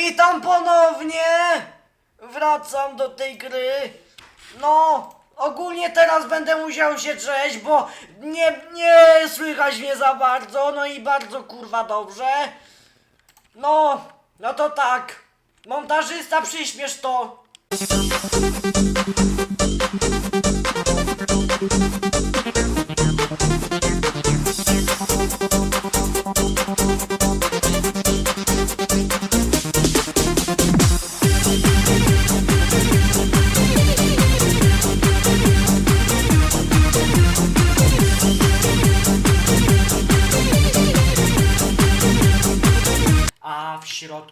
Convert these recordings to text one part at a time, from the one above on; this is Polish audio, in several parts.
Witam ponownie! Wracam do tej gry. No, ogólnie teraz będę musiał się drzeć, bo nie, nie słychać mnie za bardzo, no i bardzo kurwa dobrze. No, no to tak. Montażysta, przyśpiesz to.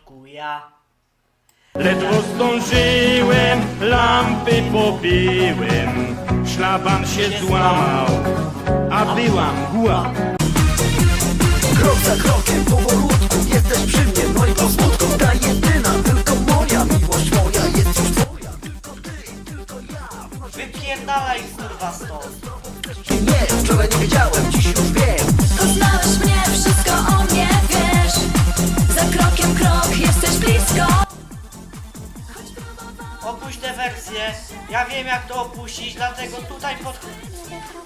Środku ja. Ledwo zdążyłem, lampy pobiłem, szlaban się złamał, a była mgła. Krok za krokiem, powolutku Jesteś przy mnie, no i to smutku Ta jedyna, tylko moja Miłość moja jest już twoja Tylko ty tylko ja Wypierdalaj kurwa stąd. Nie, wczoraj nie wiedziałem, dziś już wiem Opuść tę wersję. Ja wiem jak to opuścić, dlatego tutaj pod...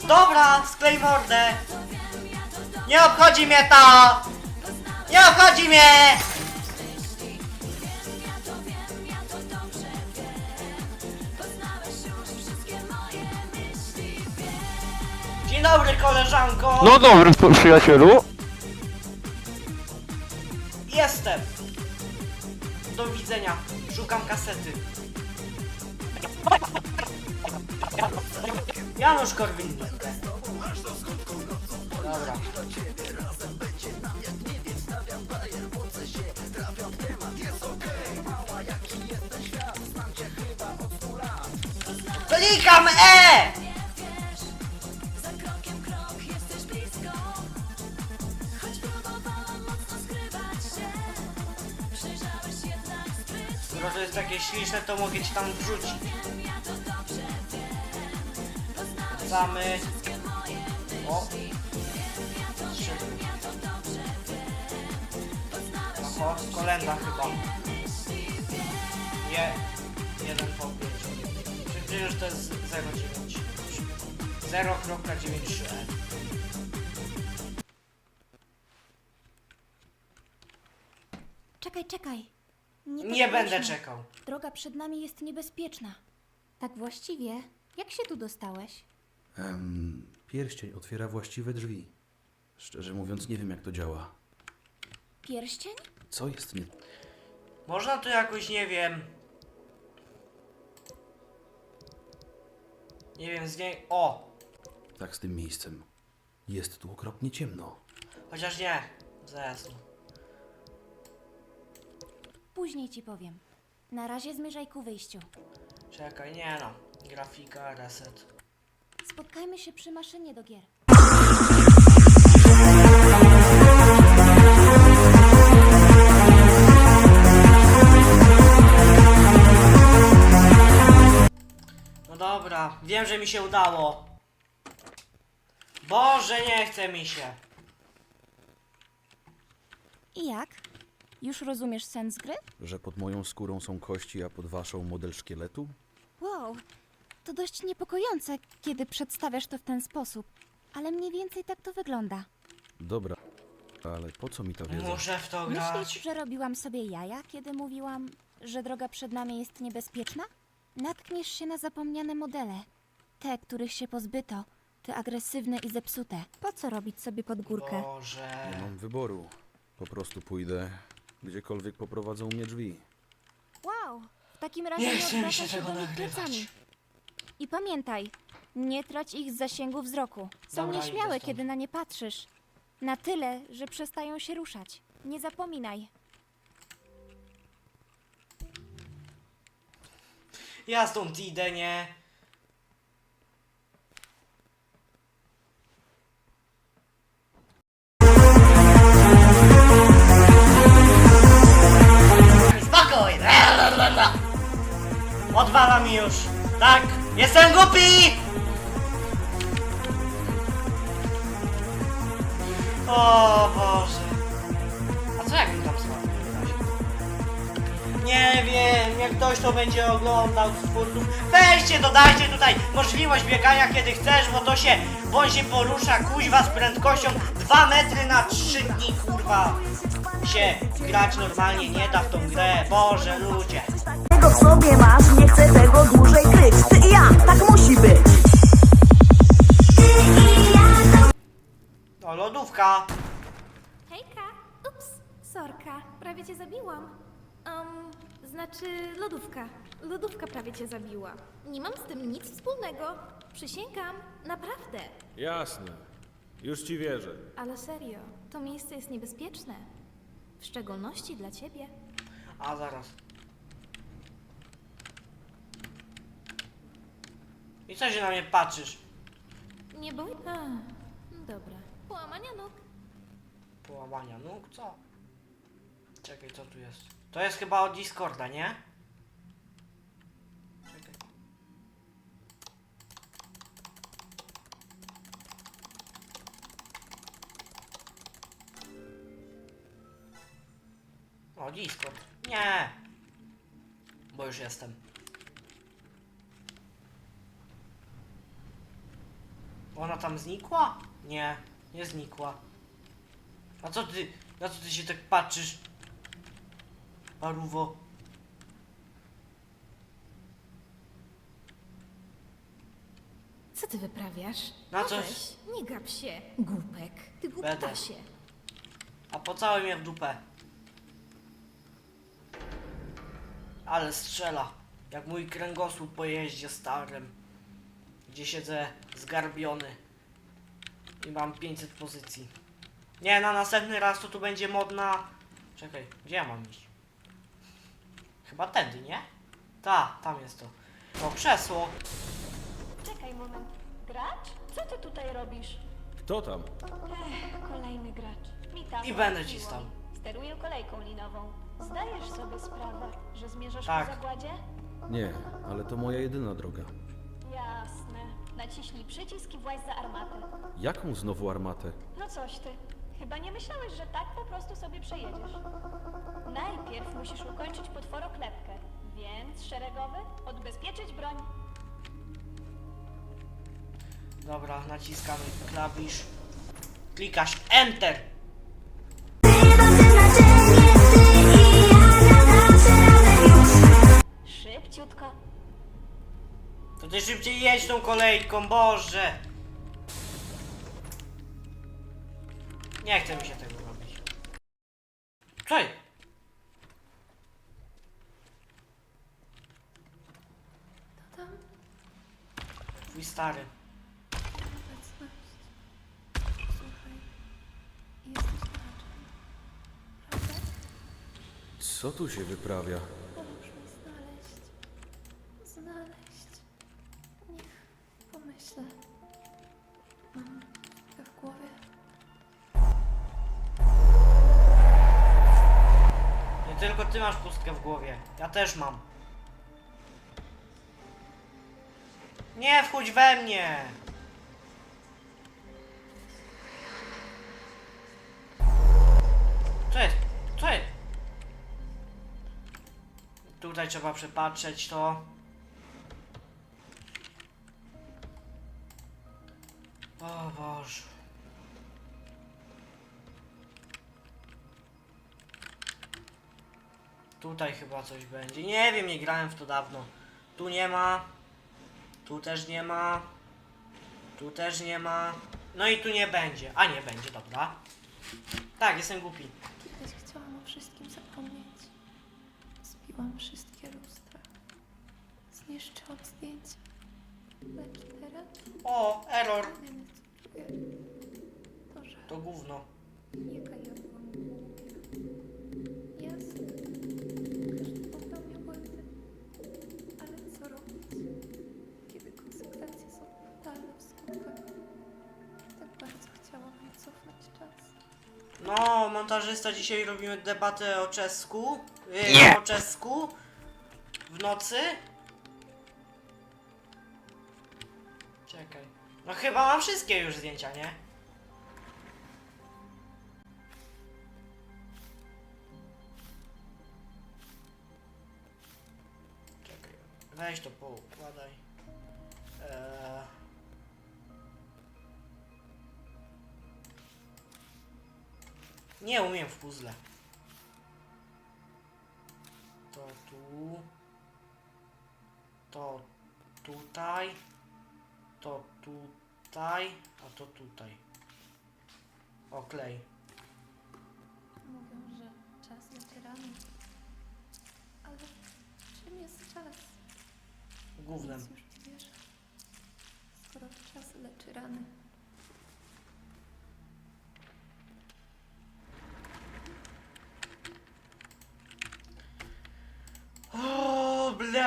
Dobra, sklej mordę. Nie obchodzi mnie to! Nie obchodzi mnie! Dzień dobry koleżanko! No dobry przyjacielu. Jestem! Do widzenia. Szukam kasety. Janusz Korwin. Dobra. Klikam E! Skoro to jest takie śliczne, to mogę ci tam wrzucić. Wracamy. O. Trzy. Oho, kolenda chyba. Nie. Jeden po pięć. Czy przecież to jest 0,9. 0.93. Czekaj, czekaj. Nie podchodźmy. będę czekał. Droga przed nami jest niebezpieczna. Tak właściwie, jak się tu dostałeś? Pierścień otwiera właściwe drzwi. Szczerze mówiąc, nie wiem jak to działa. Pierścień? Co jest nie... Można tu jakoś, nie wiem. Nie wiem, z niej. O! tak z tym miejscem? Jest tu okropnie ciemno. Chociaż nie. Za jasno. Później ci powiem. Na razie zmierzaj ku wyjściu. Czekaj, nie no. Grafika, reset. Spotkajmy się przy maszynie do gier. No dobra, wiem, że mi się udało. Boże, nie chce mi się. I jak? Już rozumiesz sens gry? Że pod moją skórą są kości, a pod waszą model szkieletu? Wow, to dość niepokojące, kiedy przedstawiasz to w ten sposób. Ale mniej więcej tak to wygląda. Dobra, ale po co mi ta wiedza? Muszę w to Myślisz, grać. że robiłam sobie jaja, kiedy mówiłam, że droga przed nami jest niebezpieczna? Natkniesz się na zapomniane modele. Te, których się pozbyto, te agresywne i zepsute. Po co robić sobie pod górkę? Boże. Nie mam wyboru. Po prostu pójdę, gdziekolwiek poprowadzą mnie drzwi. Wow! W takim razie Nie mi odwracaj się się tego do nich nagrywać. plecami. I pamiętaj, nie trać ich z zasięgu wzroku. Są Dobra, nieśmiałe, stąd. kiedy na nie patrzysz. Na tyle, że przestają się ruszać. Nie zapominaj. Ja stąd idę, nie? Spokój! Odwala mi już. Tak, jestem głupi! O Boże. A co jak mi tam spadło? Nie wiem, jak ktoś to będzie oglądał z twórców. Weźcie, dodajcie tutaj możliwość biegania kiedy chcesz, bo to się, bo on się porusza kuźwa z prędkością 2 metry na 3 dni, kurwa. Się grać normalnie nie da w tą grę, Boże ludzie. Tego w sobie masz, nie chcę tego dłużej kryć Lodówka. Hejka! Ups, sorka, prawie cię zabiłam. Um, znaczy lodówka. Lodówka prawie cię zabiła. Nie mam z tym nic wspólnego. Przysięgam, naprawdę. Jasne. Już ci wierzę. Ale serio, to miejsce jest niebezpieczne. W szczególności dla ciebie. A zaraz. I co się na mnie patrzysz? Nie boi... A, dobra. Połamania nóg. Połamania nóg, co? Czekaj, co tu jest? To jest chyba od Discorda, nie? Czekaj. O, Discord. Nie! Bo już jestem. Ona tam znikła? Nie, nie znikła. A co ty, na co ty się tak patrzysz? Paruwo. Co ty wyprawiasz? Na No co- weź, Nie gap się, głupek. Ty Będę. głuptasie. A pocałuj mnie w dupę. Ale strzela. Jak mój kręgosłup po jeździe starym. Gdzie siedzę zgarbiony. I mam 500 pozycji. Nie, na następny raz to tu będzie modna... Czekaj, gdzie ja mam iść? Chyba tędy, nie? Ta, tam jest to. O, krzesło. Czekaj moment. Gracz? Co ty tutaj robisz? Kto tam? Ech, kolejny gracz. Witam. I będę ci stał. Steruję kolejką linową. Zdajesz sobie sprawę, że zmierzasz Tak. ku zagładzie? Nie, ale to moja jedyna droga. Jasne. Naciśnij przycisk i właź za armatę. Jaką znowu armatę? No coś ty. Chyba nie myślałeś, że tak po prostu sobie przejedziesz. Najpierw musisz ukończyć potworoklepkę. Więc szeregowy, odbezpieczyć broń. Dobra, naciskamy klawisz. Klikasz Enter. Szybciutko. To ty szybciej jedź tą kolejką, Boże! Nie chce mi się tego robić. Co jest? Tam Twój stary. obecność. Słuchaj, jesteś graczem. Prawda? Co tu się wyprawia? Głowie. Nie tylko ty masz pustkę w głowie. Ja też mam. Nie wchodź we mnie! Co jest? Co jest? Tutaj trzeba przepatrzeć to. Tutaj chyba coś będzie. Nie wiem, nie grałem w to dawno. Tu nie ma. Tu też nie ma. Tu też nie ma. No i tu nie będzie. A nie będzie, dobra. Tak, jestem głupi. Kiedyś chciałam o wszystkim zapomnieć. Zbiłam wszystkie lustra. Zniszczyłam zdjęcia. Lecz teraz O, error. jedyne co czuję, to że To gówno. jaka ja byłam montażysta, dzisiaj robimy debatę o czesku. Yy, o czesku. W nocy. Czekaj. No chyba mam wszystkie już zdjęcia, nie? Weź to poukładaj. Eee. Nie umiem w puzzle. To tu. To tutaj. To tutaj. A to tutaj. Oklej. Mówią, że czas leczy rany. Ale czym jest czas? Gównem. Nic już nie wierzę. Skoro czas leczy rany.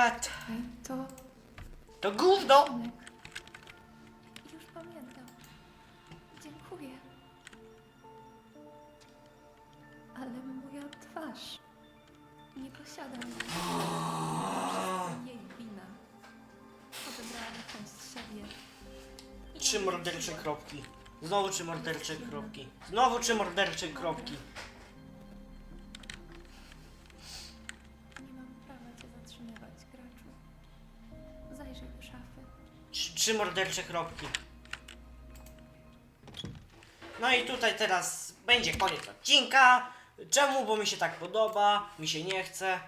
Ej, to To gówno! Tomek. Już pamiętam. Dziękuję. Ale moja twarz nie posiada jej. Wszystko jej wina. Odebrałam część siebie. I Trzy mordercze kropki. Znowu trzy mordercze kropki. Znowu trzy mordercze kropki. Trzy, mordercze kropki. No i tutaj teraz będzie koniec odcinka. Czemu? Bo mi się tak podoba, mi się nie chce.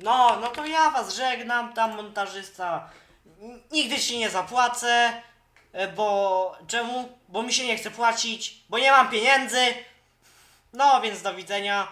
No, no to ja was żegnam, tam montażysta. Nigdy ci nie zapłacę, e, bo czemu? Bo mi się nie chce płacić, bo nie mam pieniędzy. No, więc do widzenia.